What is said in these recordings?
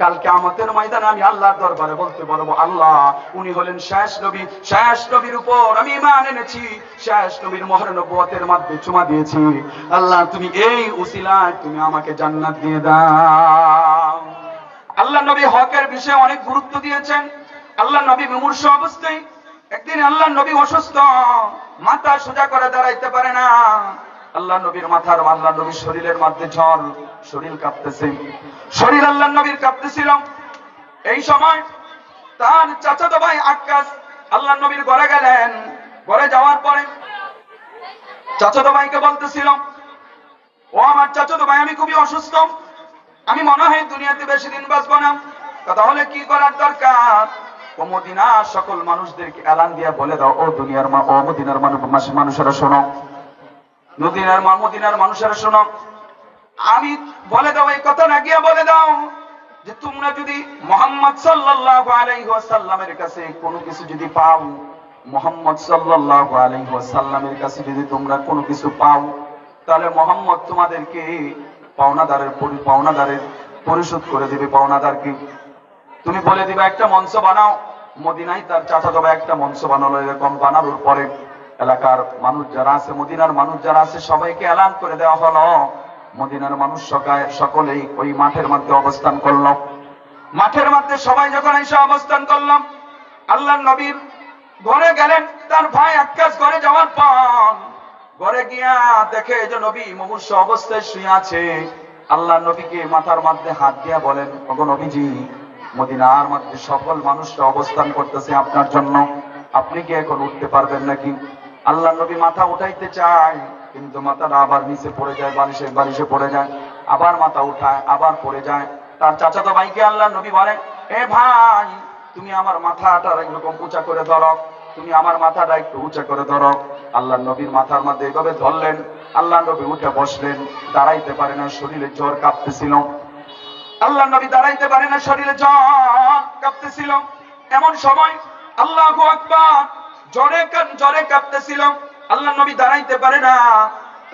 কালকে আমাদের ময়দানে আমি আল্লাহর দরবারে বলতে পারব আল্লাহ, উনি হলেন শেষ নবী। শেষ নবীর উপর আমি ইমান এনেছি। শেষ নবীর মহানবুয়তের মধ্যে চুমা দিয়েছি। আল্লাহ, তুমি এই উসিলায় তুমি আমাকে জান্নাত দিয়ে দাও। আল্লাহ নবী হকের বিষয়ে অনেক গুরুত্ব দিয়েছেন। আল্লাহ নবী বিমূর্ষ অবস্থায়। একদিন আল্লাহ নবী অসুস্থ, মাথা সোজা করে দাঁড়াইতে পারে না। আল্লাহ নবীর মাথার আল্লাহ নবীর শরীরের মধ্যে ঝড়, শরীর কাঁপতেছে। শরীর আল্লাহ নবীর কাঁপতেছিল। এই সময় তার চাচাতো ভাই আকাশ আল্লাহ নবীর ঘরে গেলেন। ঘরে যাওয়ার পরে চাচাতো ভাইকে বলতেছিল, ও আমার চাচাতো ভাই, আমি খুবই অসুস্থ। আমি মনে হয় দুনিয়াতে বেশি দিন বাঁচবো না। তাহলে কি করার দরকার? ও মদিনার সকল মানুষদেরকে এলান দিয়ে বলে দাও। ও দুনিয়ার মা, ও মদিনার মানুষ, মানুষেরা শোনো। মদিনার মদিনার মানুষেরা শোনো। আমি বলে দাও, এই কথা না গিয়ে বলে দাও যে তোমরা যদি মোহাম্মদ সাল্লাল্লাহু আলাইহি ওয়াসাল্লামের কাছে কোনো কিছু যদি পাও, মোহাম্মদ সাল্লাল্লাহু আলাইহি ওয়াসাল্লামের কাছে যদি তোমরা কোনো কিছু পাও, তাহলে মোহাম্মদ তোমাদেরকে পাওনাদারের পাওনাদারের পরিশোধ করে দিবে। পাওনাদারকে তুমি বলে দিবে, একটা মঞ্চ বানাও। মদিনায় তার চাচা তবে একটা মঞ্চ বানালো, এরকম বানানোর পরে এলাকার মানুষ যারা আছে, মদিনার মানুষ যারা আছে, সবাইকে এলান করে দেওয়া হলো। মদিনার মানুষ সকায় সকলেই ওই মাঠের মধ্যে অবস্থান করল। মাঠের মধ্যে সবাই যখন এসে অবস্থান করলাম আল্লাহ নবীর ঘরে গেলেন, তার ভাই আকাশ ঘরে যাওয়ার পর ঘরে গিয়া দেখে যে নবী মুমূর্ষ অবস্থায় শুয়ে আছে। আল্লাহ নবীকে মাথার মধ্যে হাত দিয়া বলেন, ওগো নবীজি, মদিনার মধ্যে সকল মানুষরা অবস্থান করতেছে আপনার জন্য। আপনি কি এখন উঠতে পারবেন নাকি? আল্লাহ নবী মাথা উঠাইতে চায়, কিন্তু মাথাটা আবার নিচে পড়ে যায়, বালিশে বালিশে পড়ে যায়, আবার মাথা উঠায়, আবার পড়ে যায়। তার চাচাতো ভাইকে আল্লাহ নবী বলে এ ভাই, তুমি আমার মাথাটা এরকম উঁচা করে ধরো, তুমি আমার মাথাটা একটু উঁচা করে ধরো। আল্লাহ নবীর মাথার মধ্যে এভাবে ধরলেন, আল্লাহ নবী উঠে বসলেন, দাঁড়াইতে পারে না, শরীরে জ্বর কাঁপতেছিল। আল্লাহ নবী দাঁড়াইতে পারে না, শরীরে জ্বর কাঁপতেছিল। এমন সময় আল্লাহ আকবার জ্বরে জ্বরে কাঁপতেছিল। আল্লাহ নবী দাঁড়াইতে পারে না।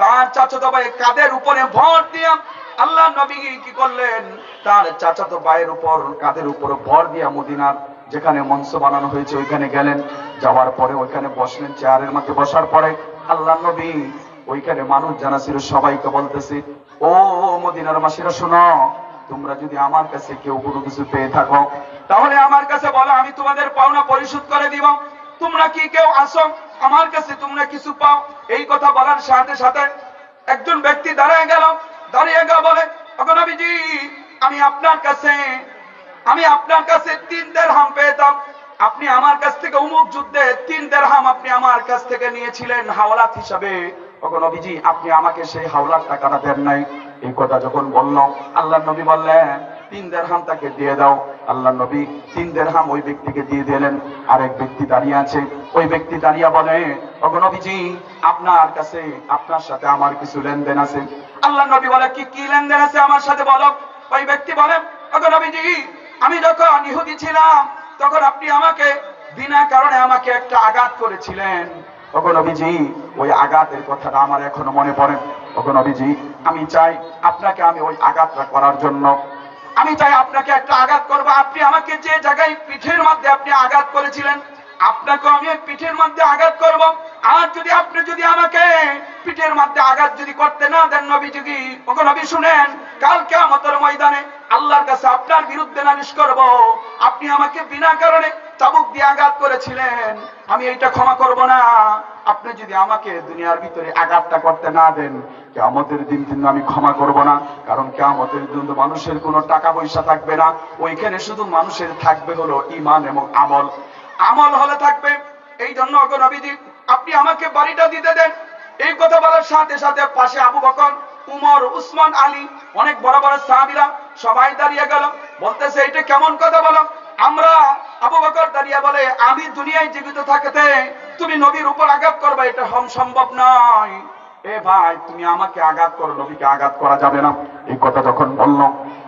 তার চাচাতো ভাই কাদের উপরে ভর দিয়া আল্লাহ নবী কি করলেন? তার চাচাতো ভাইয়ের উপর, কাদের উপর ভর দিয়া মদিনার যেখানে মঞ্চ বানানো হয়েছে, ওইখানে গেলেন। যাওয়ার পরে ওইখানে বসলেন চেয়ারের মধ্যে। বসার পরে আল্লাহ নবী ওইখানে মানুষ জানা ছিল সবাইকে বলতেছে, ও মদিনার মাসিরা শোনো, তোমরা যদি আমার কাছে কেউ কোনো কিছু পেয়ে থাকো, তাহলে আমার কাছে বলো, আমি তোমাদের পাওনা পরিশোধ করে দিব। তোমরা কি কেউ আসো আমার কাছে তোমরা কিছু পাও? এই কথা বলার সাথে সাথে একজন ব্যক্তি দাঁড়িয়ে গেল। দাঁড়িয়ে গেল বলে, "ওগো নবীজি, আমি আপনার কাছে, আমি আপনার কাছে তিন দেড়হাম পেতাম। আপনি আমার কাছ থেকে উমুক যুদ্ধে তিন দেড়হাম আপনি আমার কাছ থেকে নিয়েছিলেন হাওলাত হিসাবে। নবীজি, আপনি আমাকে সেই হাওলার টাকাটা দেন নাই। এই কথা যখন বলল আল্লাহ নবী বললেন তিন দেড়হাম তাকে দিয়ে দাও। আল্লাহ নবী তিন দেড়হাম ওই ব্যক্তিকে দিয়ে দিলেন। আরেক ব্যক্তি দাঁড়িয়ে আছে। ওই ব্যক্তি দাঁড়িয়ে বলে, ওগো নবীজি, আপনার কাছে, আপনার সাথে আমার কিছু লেনদেন আছে। আল্লাহ নবী বলে, কি কি লেনদেন আছে আমার সাথে বলো? ওই ব্যক্তি বলেন ওগো নবীজি, আমি যখন ইহুদি ছিলাম, তখন আপনি আমাকে বিনা কারণে আমাকে একটা আঘাত করেছিলেন। ওগো নবীজি, ওই আঘাতের কথাটা আমার এখনও মনে পড়ে। ওগো নবীজি, আমি চাই আপনাকে আমি ওই আঘাতটা করার জন্য আমি চাই আপনাকে একটা আঘাত করব। আপনি আমাকে যে জায়গায় পিঠের মধ্যে আপনি আঘাত করেছিলেন আপনাকে আমি পিঠের মধ্যে আঘাত করব। আর যদি আপনি যদি আমাকে পিঠের মধ্যে আঘাত যদি করতে না দেন নবী যদি ওকে নবী শুনেন? কালকে আমাদের ময়দানে আল্লাহর কাছে আপনার বিরুদ্ধে নালিশ করব। আপনি আমাকে বিনা কারণে চাবুক দিয়ে আঘাত করেছিলেন। আমি এইটা ক্ষমা করব না। আপনি যদি আমাকে দুনিয়ার ভিতরে আঘাতটা করতে না দেন কেমতের দিন কিন্তু আমি ক্ষমা করব না। কারণ কেমতের দিন মানুষের কোনো টাকা পয়সা থাকবে না। ওইখানে শুধু মানুষের থাকবে হলো ইমান এবং আমল। আমল হলে থাকবে। এই জন্য অগো নবীজি, আপনি আমাকে বাড়িটা দিতে দেন। এই কথা বলার সাথে সাথে পাশে আবু বকর, উমর, উসমান, আলী, অনেক বড় বড় সাহাবিরা সবাই দাঁড়িয়ে গেল। বলতেছে এটা কেমন কথা বলো? আমরা আবু বকর দাঁড়িয়ে বলে, আমি দুনিয়ায় জীবিত থাকতে তুমি নবীর উপর আঘাত করবে, এটা হম সম্ভব নয়। এ ভাই, তুমি আমাকে আঘাত করো, নবীকে আঘাত করা যাবে না। এই কথা যখন বলল,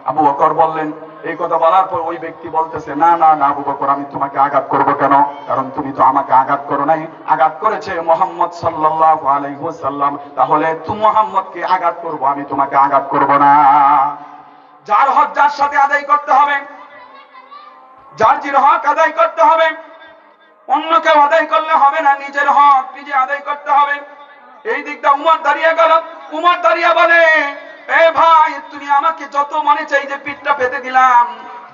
আবু বকর বললেন, এই কথা বলার পর ওই ব্যক্তি বলতেছে, না না না, আবু বকর, আমি তোমাকে আঘাত করব কেন? কারণ তুমি তো আমাকে আঘাত করো নাই। আঘাত করেছে মোহাম্মদ সাল্লাল্লাহু আলাইহি ওয়াসাল্লাম। তাহলে তুমি মোহাম্মদকে আঘাত করব, আমি তোমাকে আঘাত করব না। যার হক, যার সাথে আদায় করতে হবে। যার জির হক আদায় করতে হবে, অন্য কেউ আদায় করলে হবে না, নিজের হক নিজে আদায় করতে হবে। এই দিকটা উমর দাঁড়িয়ে গেল। উমর দাঁড়িয়ে বলে, এ ভাই, তুমি আমাকে যত মনে চাই যে পিঠটা পেতে দিলাম,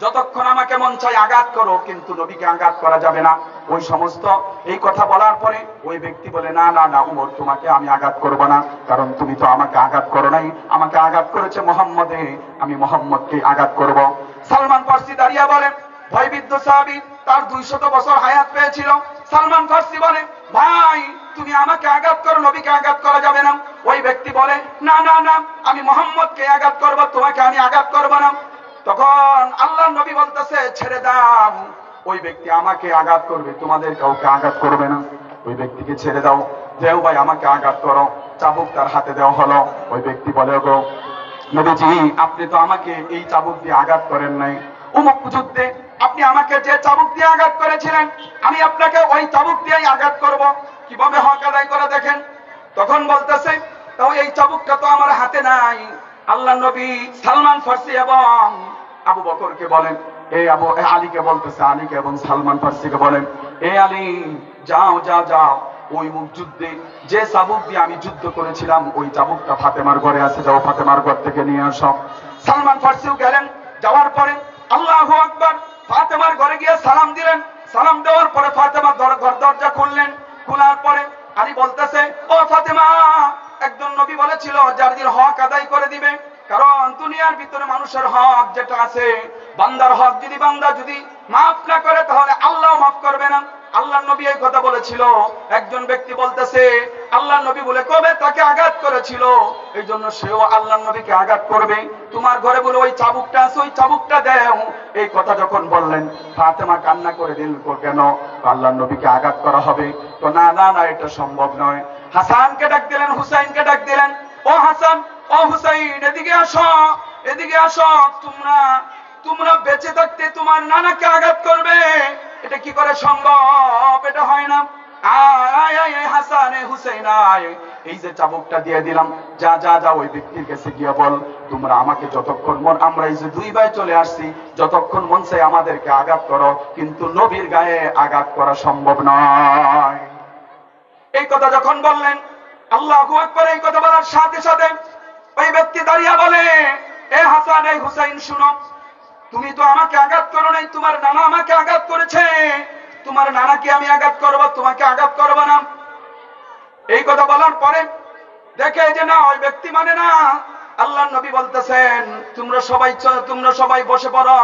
যতক্ষণ আমাকে মন চাই আঘাত করো, কিন্তু নবীকে আঘাত করা যাবে না। ওই সমস্ত এই কথা বলার পরে ওই ব্যক্তি বলে, না না না, উমর, তোমাকে আমি আঘাত করব না, কারণ তুমি তো আমাকে আঘাত করো নাই। আমাকে আঘাত করেছে মোহাম্মদে, আমি মোহাম্মদকে আঘাত করব। সালমান ফার্সি দাঁড়িয়ে বলেন ভয়বিদ্ধ সাহাবি তার দুইশত বছর হায়াত পেয়েছিল। সালমান ফার্সি বলে, ভাই, তুমি আমাকে আঘাত করো, নবীকে আঘাত করা যাবে না। ওই ব্যক্তি বলে, না না না, আমি মোহাম্মদকে আঘাত করব, তোমাকে আমি আঘাত করব না। তখন আল্লাহ নবী বলতেছে, ছেড়ে দাও, ওই ব্যক্তি আমাকে আঘাত করবে, তোমাদের কাউকে আঘাত করবে না। ওই ব্যক্তিকে ছেড়ে দাও দেও ভাই, আমাকে আঘাত করো। চাবুক তার হাতে দেওয়া হলো। ওই ব্যক্তি বলে গো নবীজি, আপনি তো আমাকে এই চাবুক দিয়ে আঘাত করেন নাই। উমুক যুদ্ধে আপনি আমাকে যে চাবুক দিয়ে আঘাত করেছিলেন, আমি আপনাকে ওই চাবুক দিয়েই আঘাত করব। কীভাবে হক আদায় করে দেখেন? তখন বলতেছে, তাও এই চাবুকটা তো আমার হাতে নাই। আল্লাহ নবী সালমান ফার্সি এবং আবু বকরকে বলেন এই আবু আলীকে বলতেছে, আলীকে এবং সালমান ফার্সিকে বলেন, এ আলী, যাও যাও যাও, ওই মুখ যুদ্ধে, যে চাবুক দিয়ে আমি যুদ্ধ করেছিলাম, ওই চাবুকটা ফাতেমার ঘরে আছে, যাও ফাতেমার ঘর থেকে নিয়ে আসো। সালমান ফার্সিও গেলেন, যাওয়ার পরে আল্লাহ আকবার ফাতেমার ঘরে গিয়ে সালাম দিলেন। সালাম দেওয়ার পরে ফাতেমা ঘর দরজা খুললেন। খোলার পরে আলী বলতেছে, ও ফাতেমা, একজন নবী বলেছিল, যার দিন হক আদায় করে দিবে। কারণ দুনিয়ার ভিতরে মানুষের হক যেটা আছে, বান্দার হক যদি বান্দা যদি মাফ না করে, তাহলে আল্লাহ মাফ করবে না। আল্লাহ নবী এই কথা বলেছিল। একজন ব্যক্তি বলতেছে আল্লাহ নবী বলে, কবে তাকে আঘাত করেছিল? এই জন্য সেও আল্লাহ নবীকে আঘাত করবে। তোমার ঘরে বলে, ওই চাবুকটা আছে, ওই চাবুকটা দেও। এই কথা যখন বললেন, ফাতেমা কান্না করে দিল কেন? আল্লাহ নবীকে আঘাত করা হবে? তো, না না না, এটা সম্ভব নয়। হাসানকে ডাক দিলেন, হুসাইনকে ডাক দিলেন, ও হাসান, ও হুসাইন, এদিকে আসো এদিকে আসো, তোমরা তোমরা বেঁচে থাকতে তোমার নানাকে আঘাত করবে। এটা কি করে সম্ভব? এটা হয় না। আমাদেরকে আঘাত করো, কিন্তু নবীর গায়ে আঘাত করা সম্ভব নয়। এই কথা যখন বললেন, আল্লাহ আকবর, এই কথা বলার সাথে সাথে ওই ব্যক্তি দাঁড়িয়ে বলে, এ হাসান এই হুসাইন, শুনো, তুমি তো আমাকে আঘাত করো নাই, তোমার নানা আমাকে আঘাত করেছে। তোমার নানাকে আমি আঘাত করব, তোমাকে আঘাত করব না। এই কথা বলার পরে দেখে যে না, ওই ব্যক্তি মানে না আল্লাহ নবী বলতেছেন, তোমরা সবাই তোমরা সবাই বসে পড়ো।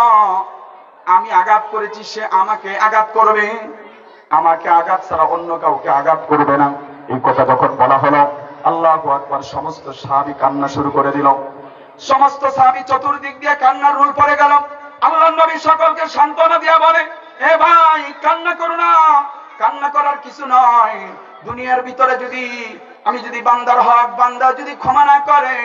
আমি আঘাত করেছি, সে আমাকে আঘাত করবে। আমাকে আঘাত ছাড়া অন্য কাউকে আঘাত করবে না। এই কথা যখন বলা হলো, আল্লাহ আকবার সমস্ত সাহাবি কান্না শুরু করে দিল। সমস্ত সাহাবি চতুর্দিক দিয়ে কান্নার রুল পড়ে গেল। আল্লাহ নবী সকলকে সান্ত্বনা দিয়া বলে এ ভাই, কান্না করো না। কান্না করার কিছু নয়। দুনিয়ার ভিতরে যদি আমি যদি বান্দার হক, বান্দা যদি ক্ষমা না করে,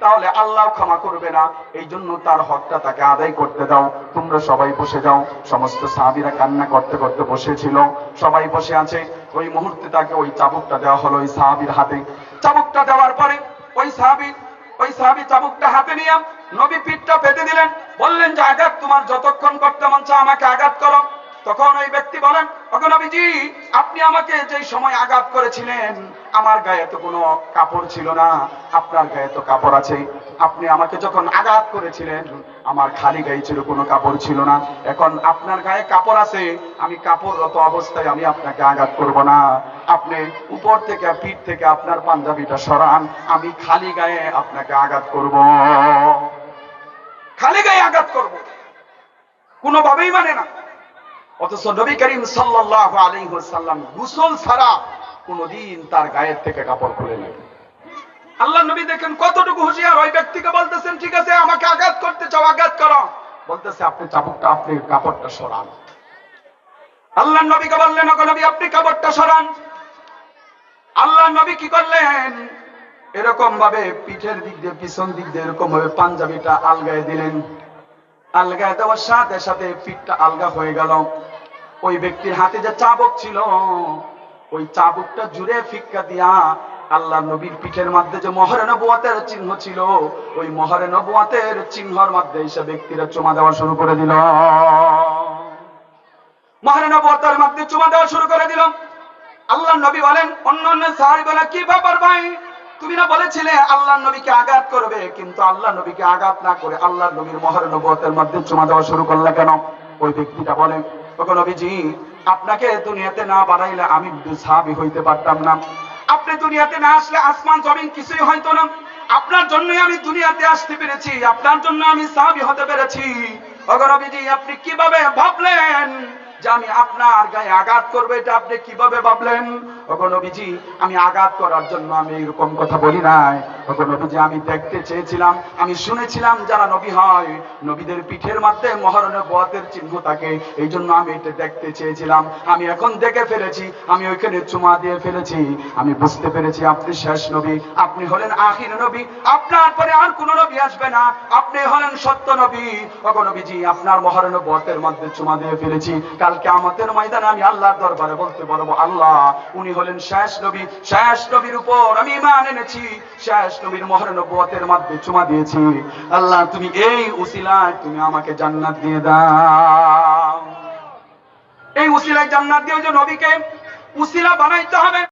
তাহলে আল্লাহ ক্ষমা করবে না। এই জন্য তার হকটা তাকে আদায় করতে দাও। তোমরা সবাই বসে যাও। সমস্ত সাহাবিরা কান্না করতে করতে বসেছিল। সবাই বসে আছে। ওই মুহূর্তে তাকে ওই চাবুকটা দেওয়া হলো ওই সাহাবির হাতে। চাবুকটা দেওয়ার পরে ওই সাহাবি ওই সাহাবি চাবুকটা হাতে নিয়ে নবী পিঠটা পেতে দিলেন। বললেন, যে আঘাত তোমার, যতক্ষণ করতে মন চায় আমাকে আঘাত করো তখন ওই ব্যক্তি বলেন, ওগো নবীজি, আপনি আমাকে যেই সময় আঘাত করেছিলেন, আমার গায়ে তো কোনো কাপড় ছিল না, আপনার গায়ে তো কাপড় আছে। আপনি আমাকে যখন আঘাত করেছিলেন, আমার খালি গায়ে ছিল কোনো কাপড় ছিল না। এখন আপনার গায়ে কাপড় আছে, আমি কাপড়রত অবস্থায় আমি আপনাকে আঘাত করব না। আপনি উপর থেকে, পিঠ থেকে আপনার পাঞ্জাবিটা সরান, আমি খালি গায়ে আপনাকে আঘাত করব। খালি গায়ে আঘাত করব। কোনোভাবেই মানে না। অথচ নবী করিম সাল্লাল্লাহু আলাইহি ওয়াসাল্লাম গোসল ছাড়া কোনোদিন তার গায়ের থেকে কাপড় খুলে নেই। আল্লাহ নবী দেখেন কতটুকু হুঁশিয়ার ওই ব্যক্তিকে বলতেছেন, ঠিক আছে, আমাকে আঘাত করতে চাও, আঘাত করো। বলতেছে, আপনি চাবুকটা আপনি কাপড়টা সরান। আল্লাহ নবীকে বললেন, ওগো নবী, আপনি কাপড়টা সরান। আল্লাহ নবী কি করলেন? এরকম ভাবে পিঠের দিক দিয়ে, পিছন দিক দিয়ে এরকম ভাবে পাঞ্জাবিটা আলগায় দিলেন। আলগায় দেওয়ার সাথে সাথে পিঠটা আলগা হয়ে গেল। ওই ব্যক্তির হাতে যে চাবুক ছিল, ওই চাবুকটা জুড়ে ফিক্কা দিয়া আল্লাহ নবীর পিঠের মধ্যে যে মহরে নবুয়াতের চিহ্ন ছিল, ওই মহরে নবুয়াতের চিহ্নর মধ্যে এসে ব্যক্তিরা চুমা দেওয়া শুরু করে দিল। মহানবতার মধ্যে চুমা দেওয়া শুরু করে দিলাম আল্লাহ নবী বলেন, অন্য অন্য সাহাবি বলে, কি ব্যাপার ভাই? তুমি না বলেছিলে আল্লাহ নবীকে আঘাত করবে, কিন্তু আল্লাহ নবীকে আঘাত না করে আল্লাহ নবীর মহানবতের মধ্যে চুমা দেওয়া শুরু করলে কেন? ওই ব্যক্তিটা বলেন ওকে নবীজি, আপনাকে দুনিয়াতে না বাড়াইলে আমি সাহাবি হইতে পারতাম না। আপনি দুনিয়াতে না আসলে আসমান, জমিন কিছুই হয়তো না। আপনার জন্যই আমি দুনিয়াতে আসতে পেরেছি, আপনার জন্য আমি সাহাবি হতে পেরেছি। অগরবিজি আপনি কীভাবে ভাবলেন যে আমি আপনার গায়ে আঘাত করব, এটা আপনি কীভাবে ভাবলেন? নবীজি, আমি আঘাত করার জন্য আমি এরকম কথা বলি নাই। নবীজি, আমি দেখতে চেয়েছিলাম, আমি শুনেছিলাম যারা নবী হয়, নবীদের পিঠের মধ্যে মহারণে বতের চিহ্ন থাকে এই জন্য আমি এটা দেখতে চেয়েছিলাম। আমি এখন দেখে ফেলেছি, আমি ওইখানে চুমা দিয়ে ফেলেছি। আমি বুঝতে পেরেছি, আপনি শেষ নবী, আপনি হলেন আখির নবী, আপনার পরে আর কোন নবী আসবে না। আপনি হলেন সত্য নবী। নবীজি, আপনার মহারণে বতের মধ্যে চুমা দিয়ে ফেলেছি। কালকে আমাদের ময়দানে আমি আল্লাহর দরবারে বলতে পারব আল্লাহ, উনি হলেন শেষ নবী। শেষ নবীর উপর আমি ইমান এনেছি। শেষ নবীর মহানবুয়তের মাধ্যমে চুমা দিয়েছি। আল্লাহ, তুমি এই উসিলায় তুমি আমাকে জান্নাত দিয়ে দাও। এই উসিলায় জান্নাত দিয়ে যে নবীকে উসিলা বানাইতে হবে